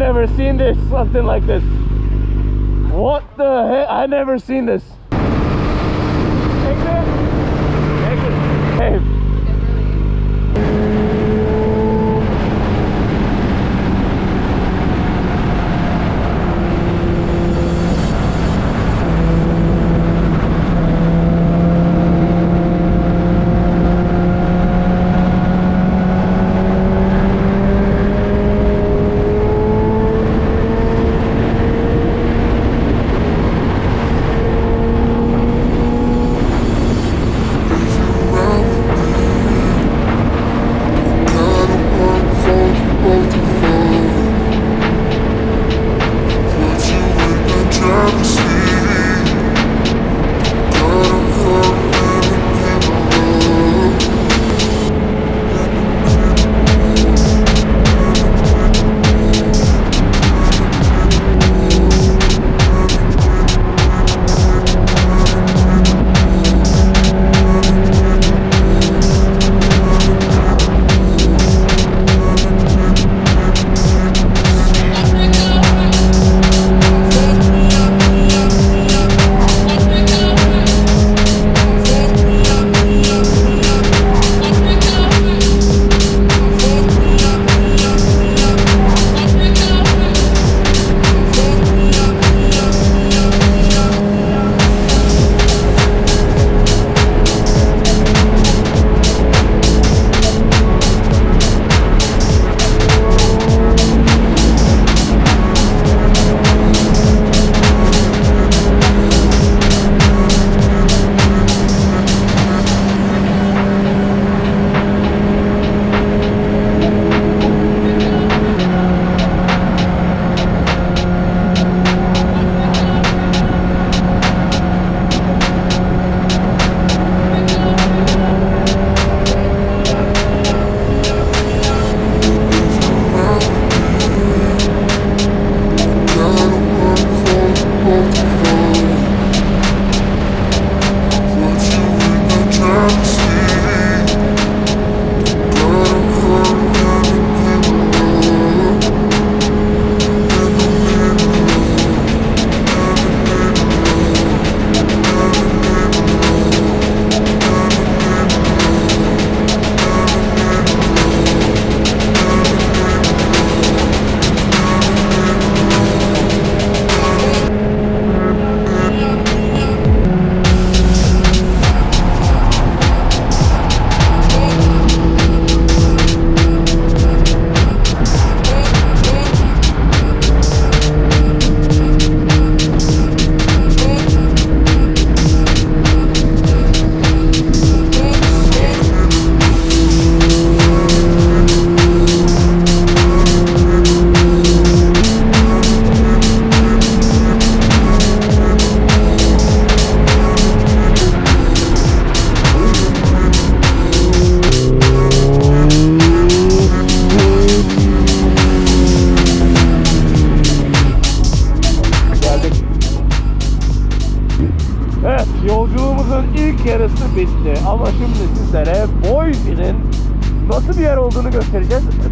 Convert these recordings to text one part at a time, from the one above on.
never seen this, something like this. What the heck? I never seen this.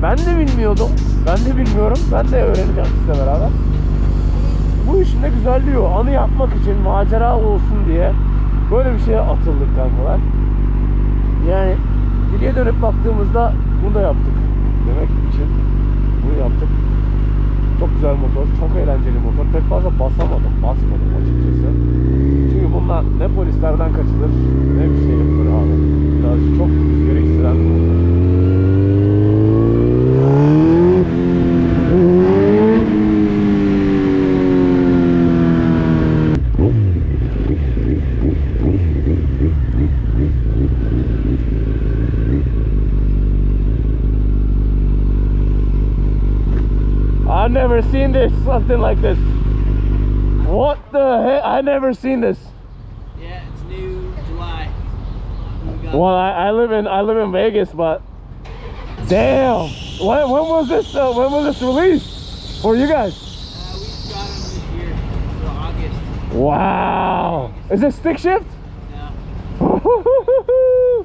Ben de bilmiyordum. Ben de bilmiyorum. Ben de öğreneceğim sizle beraber. Bu işin de güzelliği o. Anı yapmak için, macera olsun diye böyle bir şeye atıldık kankalar. Yani geriye dönüp baktığımızda bunu da yaptık. Demek için bunu yaptık. Çok güzel motor, çok eğlenceli motor. Pek fazla basamadım, basmadım açıkçası. Çünkü bunlar ne polislerden kaçılır ne bir şey yapılır abi. Biraz çok gereksiren bir motor. Something like this. What the heck? I never seen this. Yeah, it's new July. We Well, I, I live in I live in Vegas, but damn, when, when was this? Uh, when was this released for you guys? uh, we got them this year, August. Wow, is it stick shift? Yeah,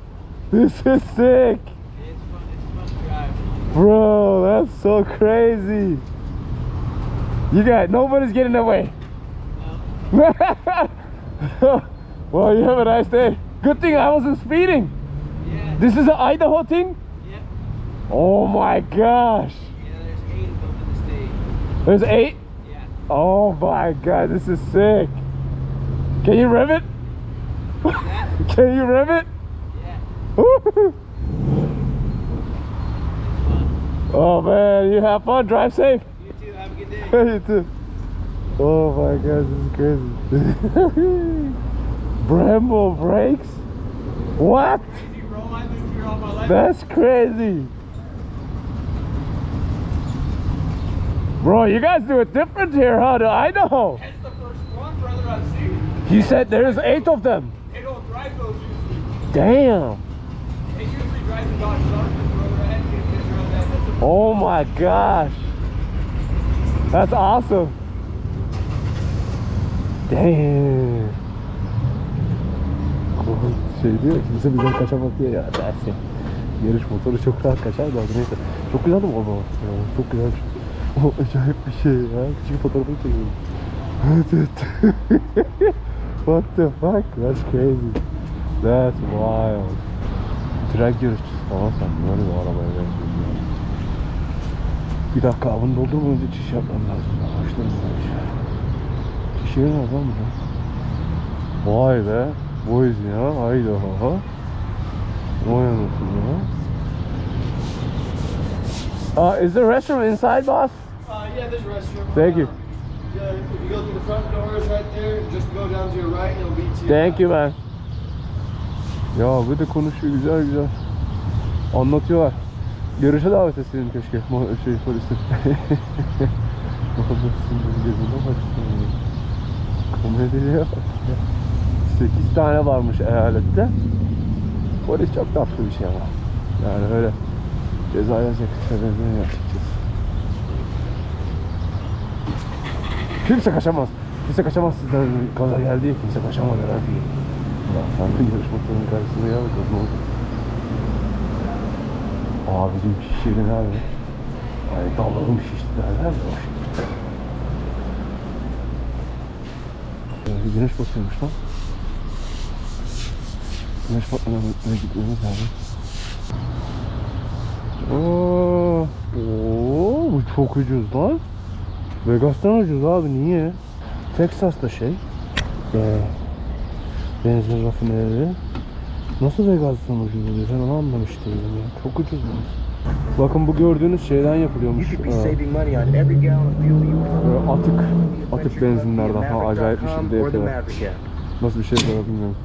this is sick, it's fun. It's fun to drive. bro. That's so crazy. You got nobody's getting away. well, you have a nice day. Good thing I wasn't speeding. Yeah. This is an Idaho thing? Yep. Oh my gosh. Yeah, there's eight of them in the state. There's eight? Yeah. Oh my god, this is sick. Can you rev it? That? Can you rev it? Yeah. Woo-hoo. It's fun. oh man, you have fun. Drive safe. You too. Have a good day. you too. Oh my god, this is crazy. Brembo brakes? What? Crazy roll I moved here all my life. That's crazy. Bro, you guys do it different here, huh? To Idaho. That's the first one, brother, I've seen. You said there's eight of them. They don't drive those usually. Damn. They usually drive the Dodge brother. I had to get a picture of that. Oh my gosh. That's awesome. Damn. Şey diyor kimse bizden kaçamaz diye ya dersin. Yarış motoru çok rahat kaçar da neyse. Çok güzel mi baba? Ya, çok güzel. O acayip bir şey ya. Küçük fotoğrafını çekiyorum. Evet evet. What the fuck? That's crazy. That's wild. Drag yarışçısı falan sen böyle bir arabaya benziyorsun ya. Bir dakika bunu doldurmadan önce çiş yapmam lazım. Başlarım bu işe. Çiş yeri nerede lan bu? Vay be. Boys ya. Haydi ha. Vay anasını ya. Uh, is the restroom inside, boss? Uh, yeah, there's a restroom. Thank you. Uh, yeah, if you go through the front doors right there, just go down to your right and it'll be to Thank you man. Ya bir de konuşuyor güzel güzel. Anlatıyorlar. Yarışa davet etseydin keşke. Şey polisi. Babasının gözüne baksana. Komediye bak ya. 8 tane varmış eyalette. Polis çok tatlı bir şey ama. Yani öyle ceza yazacak sebebini açıkçası. Kimse kaçamaz. Kimse kaçamaz sizden kaza geldi kimse kaçamaz herhalde. Ya sen de yarış motorunun karşısında ya ne oldu. Abicim şişirin abi. Ay dallarım şişti derler mi? O şekilde. Böyle güneş batıyormuş lan. Güneş batmadan gitmemiz lazım. Oo, oo, bu çok ucuz lan. Vegas'tan ucuz abi niye? Texas'ta şey. Ee, benzin rafineleri. Nasıl Vegas'tan ucuz oluyor? Ben onu anlamış değilim ya. Çok ucuz bu. Bakın bu gördüğünüz şeyden yapılıyormuş. You Böyle atık, atık benzinlerden ha acayip bir şekilde yapıyorlar. Nasıl bir şey bilmiyorum.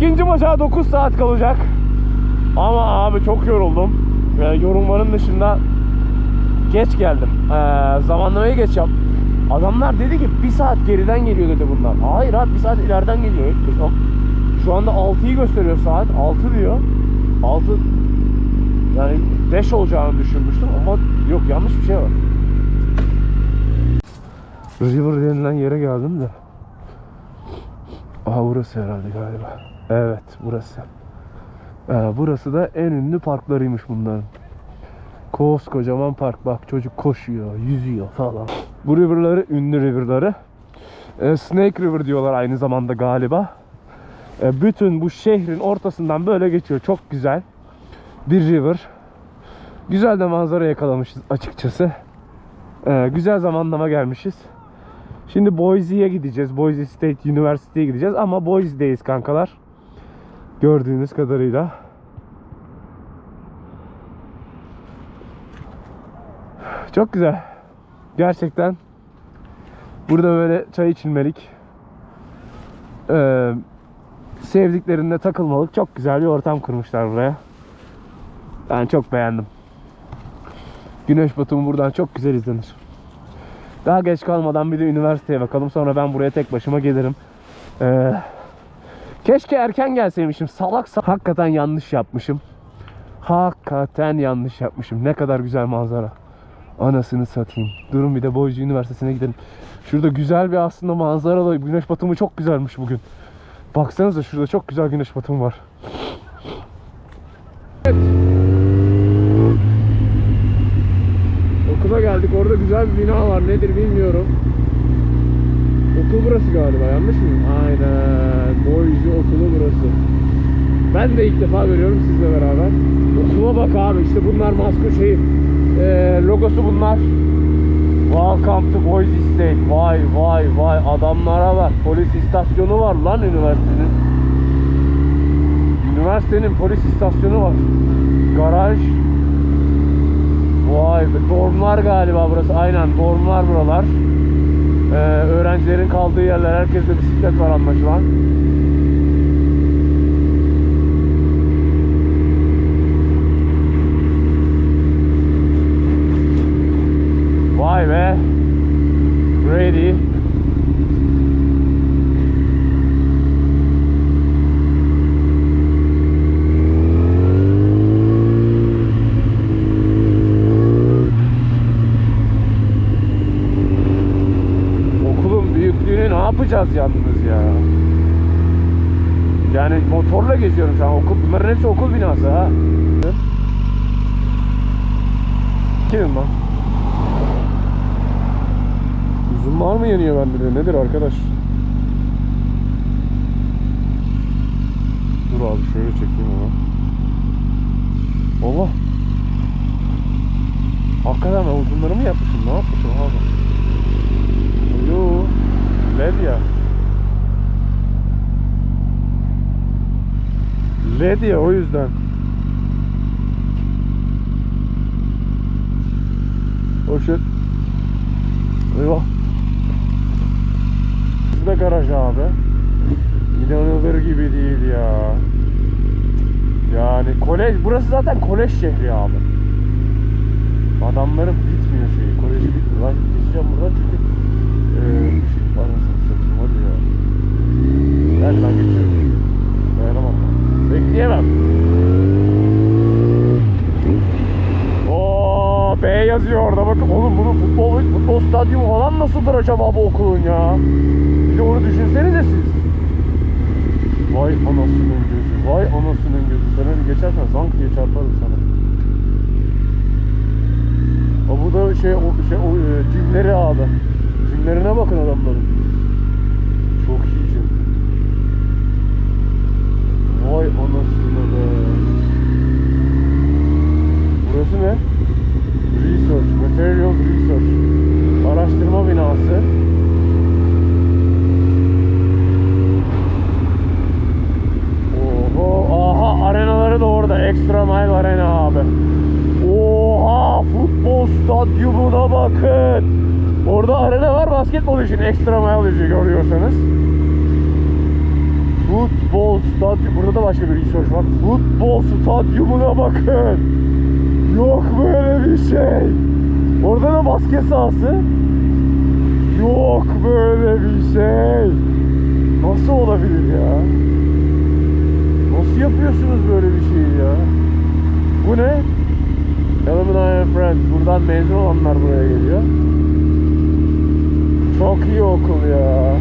İkinci bacağa 9 saat kalacak. Ama abi çok yoruldum. Yani yorulmanın dışında geç geldim. Ee, zamanlamayı geç yap. Adamlar dedi ki bir saat geriden geliyor dedi bunlar. Hayır abi bir saat ileriden geliyor. Şu anda 6'yı gösteriyor saat. 6 diyor. 6 yani 5 olacağını düşünmüştüm ama yok yanlış bir şey var. River denilen yere geldim de. Aha burası herhalde galiba. Evet burası. Ee, burası da en ünlü parklarıymış bunların. Koskocaman park bak çocuk koşuyor, yüzüyor falan. Bu riverları ünlü riverları. Ee, Snake River diyorlar aynı zamanda galiba. Ee, bütün bu şehrin ortasından böyle geçiyor. Çok güzel bir river. Güzel de manzara yakalamışız açıkçası. Ee, güzel zamanlama gelmişiz. Şimdi Boise'ye gideceğiz. Boise State University'ye gideceğiz ama Boise'deyiz kankalar. Gördüğünüz kadarıyla. Çok güzel. Gerçekten burada böyle çay içilmelik. Ee, sevdiklerinde takılmalık çok güzel bir ortam kurmuşlar buraya. Ben çok beğendim. Güneş batımı buradan çok güzel izlenir. Daha geç kalmadan bir de üniversiteye bakalım. Sonra ben buraya tek başıma gelirim. Ee, keşke erken gelseymişim. Salak salak. Hakikaten yanlış yapmışım. Hakikaten yanlış yapmışım. Ne kadar güzel manzara. Anasını satayım. Durun bir de Boğaziçi Üniversitesi'ne gidelim. Şurada güzel bir aslında manzaralı güneş batımı çok güzelmiş bugün. Baksanıza şurada çok güzel güneş batımı var. Okula geldik. Orada güzel bir bina var. Nedir bilmiyorum. Burası galiba. Yanlış mıyım? Aynen. Boycu okulu burası. Ben de ilk defa görüyorum sizle beraber. Okula bak abi. İşte bunlar maskot şey. Ee, logosu bunlar. Welcome to Boise State. Vay vay vay. Adamlara bak. Polis istasyonu var lan üniversitenin. Üniversitenin polis istasyonu var. Garaj. Vay be dormlar galiba burası. Aynen dormlar buralar. Ee, öğrencilerin kaldığı yerler. Herkeste bisiklet var anlaşılan. Vay be. Ready. Okulun yapacağız yalnız ya? Yani motorla geziyorum şu an. Okul, bunların hepsi okul binası ha. Kimim? Uzun var mı yanıyor bende de? Nedir arkadaş? Dur abi şöyle çekeyim ama. Allah. Hakikaten ben uzunları mı yapmışım? Ne yapmışım abi? LED ya. LED ya o yüzden. Oh shit. Eyvah. Bu da garaj abi. İnanılır gibi değil ya. Yani kolej, burası zaten kolej şehri abi. Adamların bitmiyor şeyi. Koleji bitmiyor. Lan geçeceğim buradan çünkü eee şey anasını satayım hadi ya. Gel ben geçiyorum. Dayanamam. Bekleyemem. Oo B yazıyor orada bakın. Oğlum bunun futbol, futbol stadyumu falan nasıldır acaba bu okulun ya? Bir de onu düşünsenize siz. Vay anasının gözü. Vay anasının gözü. Sen öyle geçersen zank diye çarparım sana. O bu da şey o şey o e, cimleri abi. Cimlerine bakın adamların. Çok iyi cim. Vay anasını be. Burası ne? Research, Materials Research. Araştırma binası. Extra Mile Arena abi. Oha futbol stadyumuna bakın. Orada arena var basketbol için Extra Mile yazıyor görüyorsanız. Futbol stadyumu. Burada da başka bir research var. Futbol stadyumuna bakın. Yok böyle bir şey. Orada da basket sahası. Yok böyle bir şey. Nasıl olabilir ya? Nasıl yapıyorsunuz böyle bir şeyi ya? Bu ne? Alumni and Friends. Buradan mezun olanlar buraya geliyor. Çok iyi okul ya.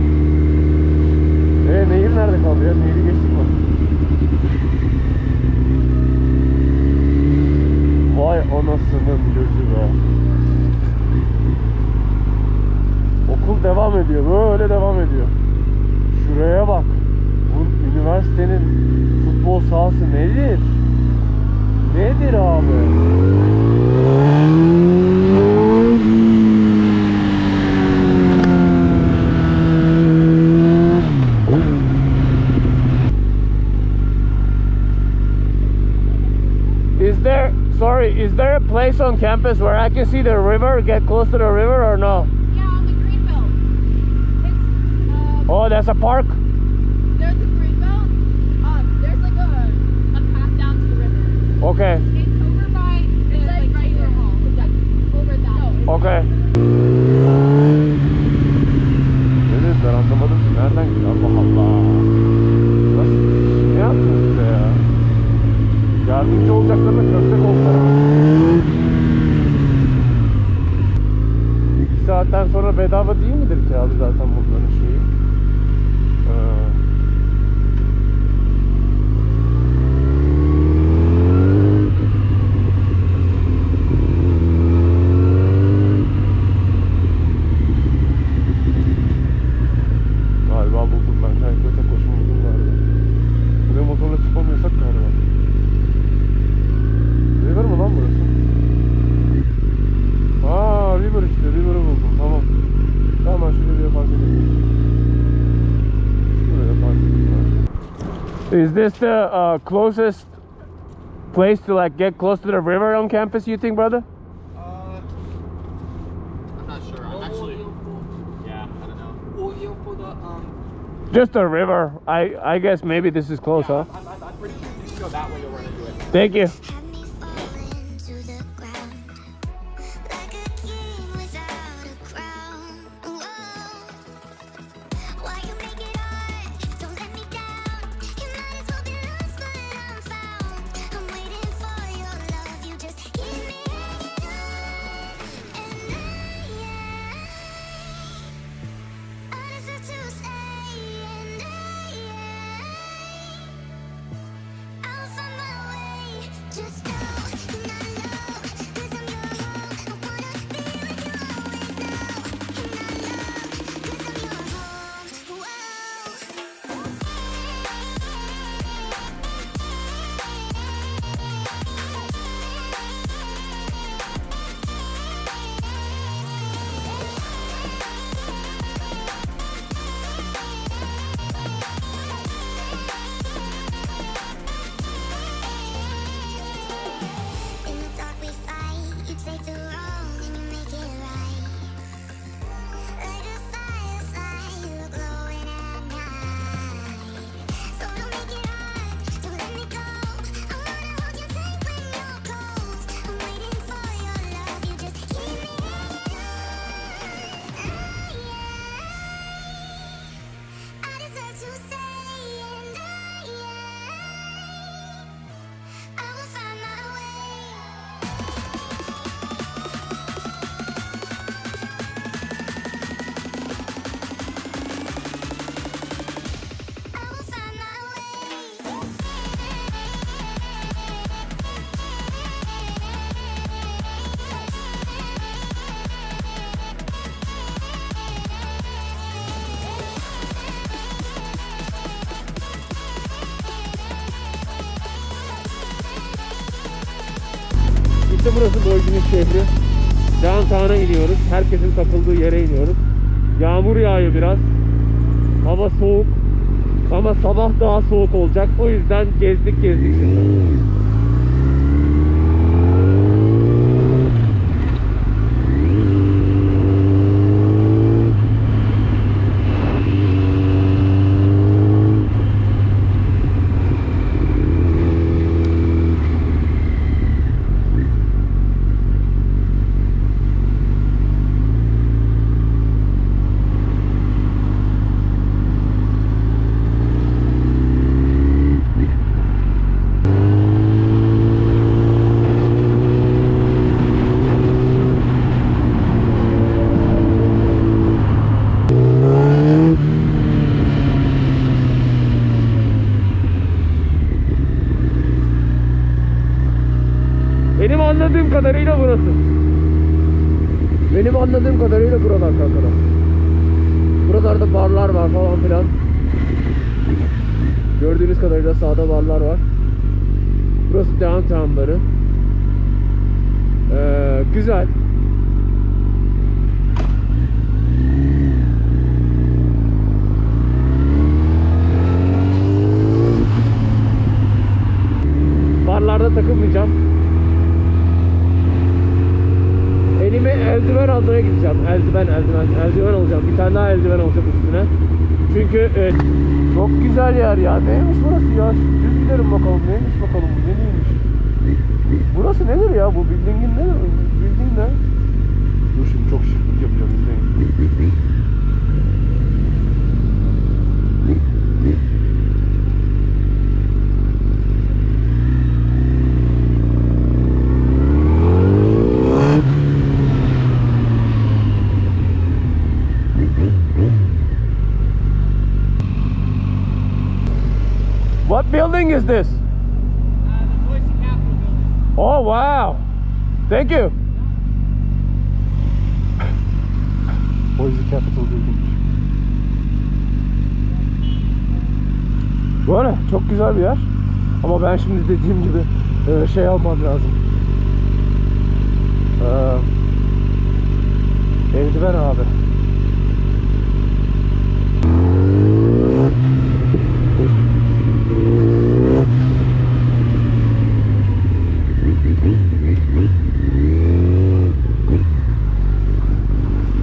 E nehir nerede kalıyor? Nehri geçtik mi? Vay anasının gözü be. Okul devam ediyor. Böyle devam ediyor. Şuraya bak. Bu üniversitenin futbol sahası nedir? Nedir abi? Is there a place on campus where I can see the river, get close to the river or no? Yeah, on the Greenbelt. It's um, Oh, that's a park? there's the Greenbelt. Um, there's like a a path down to the river. Okay. It's over by it's like, right here. Exactly. Over that. No, Okay. Ne dediler anlamadım ki. Nereden gidiyor? Allah Allah. Yardımcı olacaklarına köstek oldular. İki saatten sonra bedava değil midir ki abi zaten bunların this the uh, closest place to like get close to the river on campus? You think, brother? Uh, I'm not sure. I'm actually. Yeah, I don't know. The um. Just a river. I I guess maybe this is close, huh? I'm, I'm, I'm pretty sure if you go that way, you'll run into it. Thank you. Burası Boyci'nin şehri. Downtown'a iniyoruz. Herkesin takıldığı yere iniyoruz. Yağmur yağıyor biraz. Hava soğuk. Ama sabah daha soğuk olacak. O yüzden gezdik gezdik şimdi. anladığım kadarıyla burası. Benim anladığım kadarıyla buralar kankalar. Buralarda barlar var falan filan. Gördüğünüz kadarıyla sağda barlar var. Burası downtown'ları. Ee, güzel. Barlarda takılmayacağım. Eldiven almaya gideceğim. Eldiven, eldiven, eldiven alacağım. Bir tane daha eldiven olacak üstüne. Çünkü e, çok güzel yer ya. Neymiş burası ya? Düz gidelim bakalım. Neymiş bakalım bu? Ne neymiş? Burası nedir ya? Bu building'in ne? Building ne? Dur şimdi çok şıklık yapacağım. izleyin. What building is this? Oh wow! Thank you. Boise Capital Building. Böyle çok güzel bir yer. Ama ben şimdi dediğim gibi e, şey almam lazım. Ee, eldiven abi.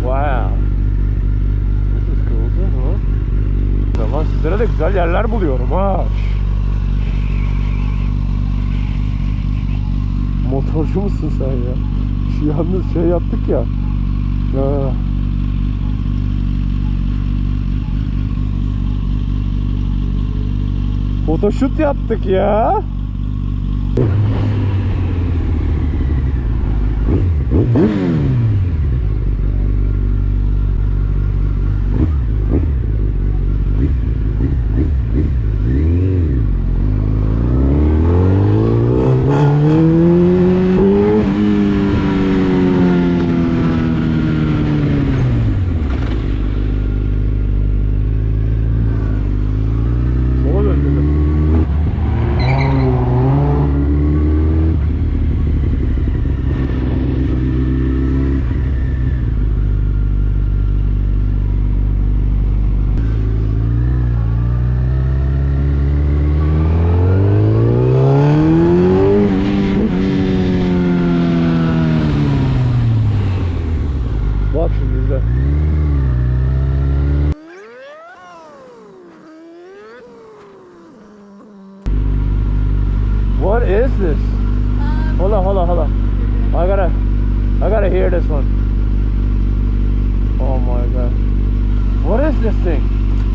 Wow. This is cool too, huh? Zaman sizlere de güzel yerler buluyorum ha. Motorcu musun sen ya? Şu yalnız şey yaptık ya. Ha. Photoshoot yaptık ya. Sola döndü. Bak şimdi izle. What is this? Um, Hold on, hold on, hold on. I gotta, I gotta hear this one. Oh my god. What is this thing?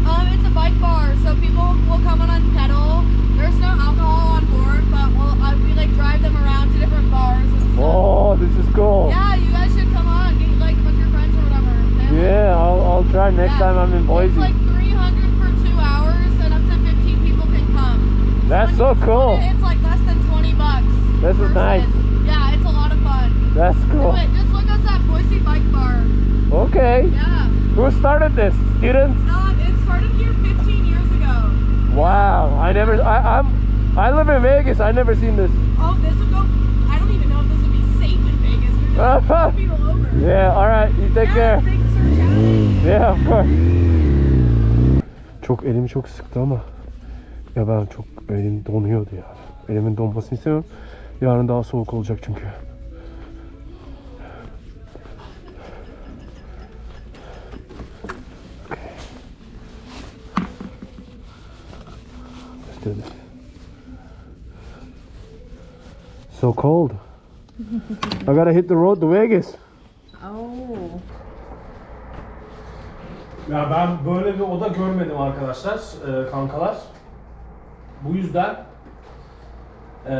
um, it's a bike bar, so people will come on and pedal. There's no alcohol on board, but we'll, uh, we like drive them around to different bars and stuff. Oh, this is cool. Yeah, you guys should come on, get like with your friends or whatever. Family. Yeah, I'll, I'll try next Yeah. time I'm in Boise. It's like 300 for two hours, and up to 15 people can come. That's When so you split cool. it, It's like less than 20 bucks. This is per nice. person. Yeah, it's a lot of fun. That's Do cool. it. Just look us up, Boise Bike Bar. Okay. Yeah. Who started this? Students? Um, it started here 15 years ago. Wow. I never. I, I'm. I live in Vegas. I never seen this. Oh, this would go. I don't even know if this would be safe in Vegas. We're just gonna people over. Yeah. All right. You take yeah, care. Thanks for chatting. Yeah, of course. Çok elimi çok sıktı ama ya ben çok elim donuyordu yani. Elimin donmasını istemiyorum. Yarın daha soğuk olacak çünkü. This. So cold. I gotta hit the road to Vegas. Ya ben böyle bir oda görmedim arkadaşlar, e, kankalar. Bu yüzden e,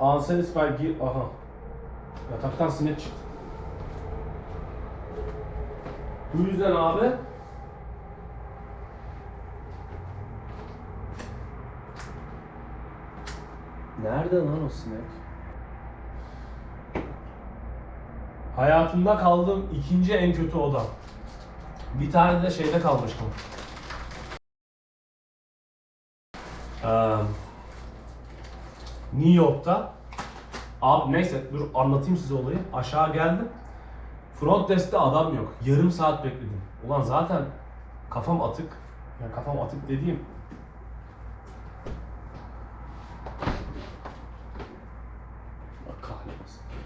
Anselis belki... Aha. Yataktan sinek çıktı. Bu yüzden abi Nerede lan o sinek? Hayatımda kaldığım ikinci en kötü oda. Bir tane de şeyde kalmıştım. Ee, New York'ta. Abi neyse dur anlatayım size olayı. Aşağı geldim. Front desk'te adam yok. Yarım saat bekledim. Ulan zaten kafam atık. Ya kafam atık dediğim